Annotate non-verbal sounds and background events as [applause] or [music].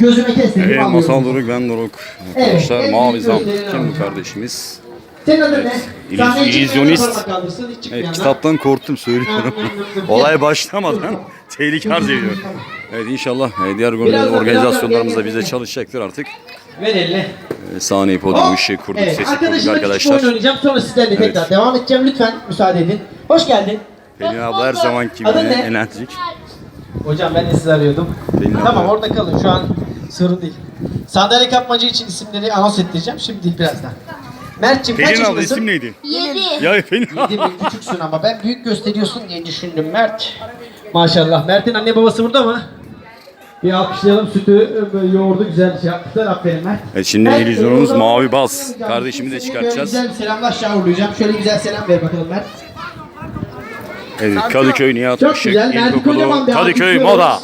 Gözüme kestirdim Evet. Masal Doruk, ben Doruk. Arkadaşlar Evet, Mavi Zam. Kim bu kardeşimiz? Senin adın ne? Sahneye çıkmayan illüzyonist. Evet, kitaptan korktum söylüyorum. [laughs] Olay başlamadan [laughs] tehlike arz ediyor. Evet inşallah e, diğer organizasyonlarımızda bize çalışacaktır artık. Ver eline. E, Sahneyi, podyumu, ışığı kurduk, Evet, sesi kurduk arkadaşlar küçük oynayacağım sonra sizlerle tekrar devam edeceğim. Lütfen müsaade edin. Hoş geldin. Pelin abla her zaman gibi ne? enerjik. Hocam ben de sizi arıyordum. Pelin tamam abla. orada kalın şu an sorun değil. Sandalye kapmaca için isimleri anons ettireceğim. Şimdi değil birazdan. Mert'cim kaç Pelin abla yaşındasın? isim neydi? Yedi. Ya Pelin Yedi mi? Küçüksün ama ben büyük gösteriyorsun diye düşündüm Mert. Maşallah. Mert'in anne babası burada mı? Bir alkışlayalım sütü, e, yoğurdu güzel şey yapmışlar. Aferin Mert. Evet, şimdi Mert, illüzyonumuz zaman- Mavi Baz. Kardeşimi de Seni çıkartacağız. Güzel bir selamla aşağı uğurlayacağım. Şöyle güzel selam ver bakalım Mert. Evet, Kadıköy Nihat Çok Işık güzel. Mert İlkokulu kocaman bir Kadıköy alkışlıyoruz. Moda.